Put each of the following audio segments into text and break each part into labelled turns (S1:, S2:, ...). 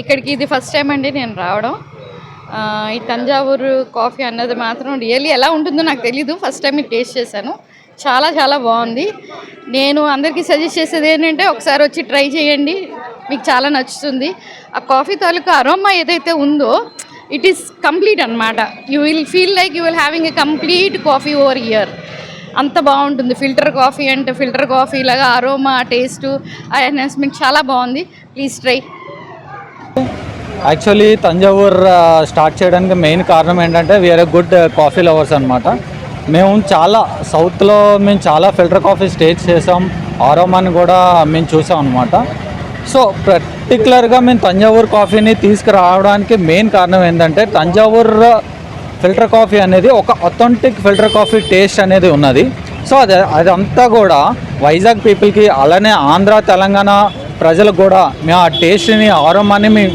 S1: ఇక్కడికి ఇది first time అండి నేను రావడం. ఈ తంజావూరు కాఫీ అన్నది మాత్రం రియల్లీ ఎలా ఉంటుందో నాకు తెలీదు. ఫస్ట్ టైం ఇది టేస్ట్ చేశాను. చాలా చాలా బాగుంది. నేను అందరికీ సజెస్ట్ చేసేది ఏంటంటే ఒకసారి వచ్చి ట్రై చేయండి. మీకు చాలా నచ్చుతుంది. ఆ కాఫీ తాలూకు అరోమా ఏదైతే ఉందో ఇట్ ఈస్ కంప్లీట్ అనమాట you will feel like you will having a complete coffee over year అంత బాగుంటుంది. ఫిల్టర్ కాఫీ అంటే ఫిల్టర్ కాఫీ లాగా అరోమా టేస్ట్ ఆ ఎన్హాన్స్మెంట్ చాలా బాగుంది. Please try
S2: actually Thanjavur start చేయడానికి మెయిన్ కారణం ఏంటంటే we are a good coffee lovers అనమాట మేము చాలా సౌత్లో మేము చాలా ఫిల్టర్ కాఫీ స్టేజ్ చేసాం. ఆరోమాని కూడా మేము చూసాం అనమాట సో పర్టికులర్గా మేము తంజావూర్ కాఫీని తీసుకురావడానికి మెయిన్ కారణం ఏంటంటే తంజావూర్ ఫిల్టర్ కాఫీ అనేది ఒక అథెంటిక్ ఫిల్టర్ కాఫీ టేస్ట్ అనేది ఉన్నది. సో అది అదంతా కూడా వైజాగ్ పీపుల్కి అలానే ఆంధ్ర తెలంగాణ ప్రజలకు కూడా మేము ఆ టేస్ట్ని ఆరోమాన్ని మేము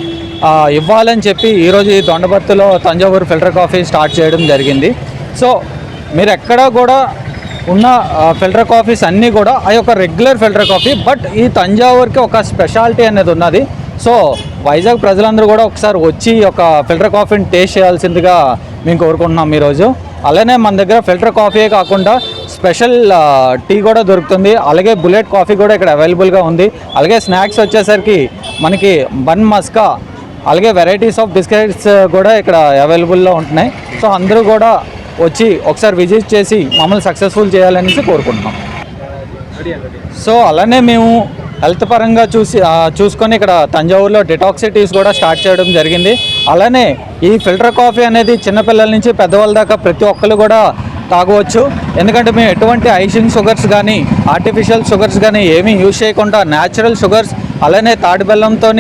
S2: ఇవ్వాలని చెప్పి ఈరోజు ఈ దొండబత్తులో తంజావూరు ఫిల్టర్ కాఫీ స్టార్ట్ చేయడం జరిగింది. సో మీరు ఎక్కడ కూడా ఉన్న ఫిల్టర్ కాఫీస్ అన్నీ కూడా ఆ యొక్క రెగ్యులర్ ఫిల్టర్ కాఫీ బట్ ఈ తంజావూరుకి ఒక స్పెషాలిటీ అనేది ఉన్నది. సో వైజాగ్ ప్రజలందరూ కూడా ఒకసారి వచ్చి ఒక ఫిల్టర్ కాఫీని టేస్ట్ చేయాల్సిందిగా మేము కోరుకుంటున్నాం ఈరోజు అలానే మన దగ్గర ఫిల్టర్ కాఫీయే కాకుండా స్పెషల్ టీ కూడా దొరుకుతుంది. అలాగే బుల్లెట్ కాఫీ కూడా ఇక్కడ అవైలబుల్గా ఉంది. అలాగే స్నాక్స్ వచ్చేసరికి మనకి బన్ మస్కా అలాగే వెరైటీస్ ఆఫ్ బిస్కెట్స్ కూడా ఇక్కడ అవైలబుల్లో ఉంటున్నాయి. సో అందరూ కూడా వచ్చి ఒకసారి విజిట్ చేసి మమ్మల్ని సక్సెస్ఫుల్ చేయాలనేసి కోరుకుంటున్నాం. సో అలానే మేము హెల్త్ పరంగా చూసి చూసుకొని ఇక్కడ తంజావూరులో డిటాక్సిటీస్ కూడా స్టార్ట్ చేయడం జరిగింది. అలానే ఈ ఫిల్టర్ కాఫీ అనేది చిన్నపిల్లల నుంచి పెద్దవాళ్ళ దాకా ప్రతి ఒక్కరు కూడా తాగవచ్చు. ఎందుకంటే మేము ఎటువంటి ఐషిన్ షుగర్స్ కానీ ఆర్టిఫిషియల్ షుగర్స్ కానీ ఏమీ యూజ్ చేయకుండా న్యాచురల్ షుగర్స్ అలానే తాటి బెల్లంతో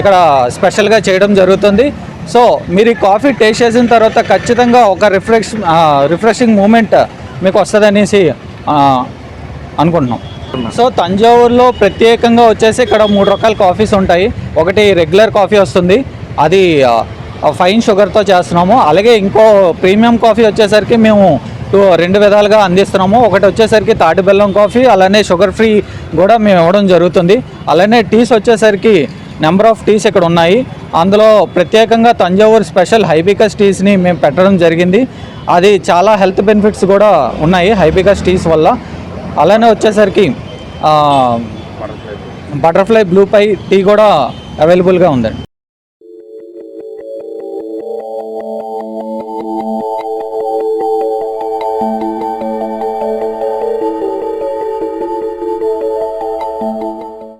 S2: ఇక్కడ స్పెషల్గా చేయడం జరుగుతుంది. సో మీరు ఈ కాఫీ టేస్ట్ చేసిన తర్వాత ఖచ్చితంగా ఒక రిఫ్రెష్ రిఫ్రెషింగ్ మూమెంట్ మీకు వస్తుందనేసి అనేసి అనుకుంటున్నాం. సో తంజావూరులో ప్రత్యేకంగా వచ్చేసి ఇక్కడ మూడు రకాల కాఫీస్ ఉంటాయి. ఒకటి రెగ్యులర్ కాఫీ వస్తుంది. అది ఫైన్ షుగర్తో చేస్తున్నాము. అలాగే ఇంకో ప్రీమియం కాఫీ వచ్చేసరికి మేము రెండు విధాలుగా అందిస్తున్నాము. ఒకటి వచ్చేసరికి తాటి బెల్లం కాఫీ అలానే షుగర్ ఫ్రీ కూడా మేము ఇవ్వడం జరుగుతుంది. అలానే టీస్ వచ్చేసరికి నెంబర్ ఆఫ్ టీస్ ఇక్కడ ఉన్నాయి. అందులో ప్రత్యేకంగా తంజావూరు స్పెషల్ హైబికస్ టీస్ని మేము పెట్టడం జరిగింది. అది చాలా హెల్త్ బెనిఫిట్స్ కూడా ఉన్నాయి హైబికస్ టీస్ వల్ల. అలానే వచ్చేసరికి బటర్ఫ్లై బ్లూ పై టీ కూడా అవైలబుల్గా ఉందండి.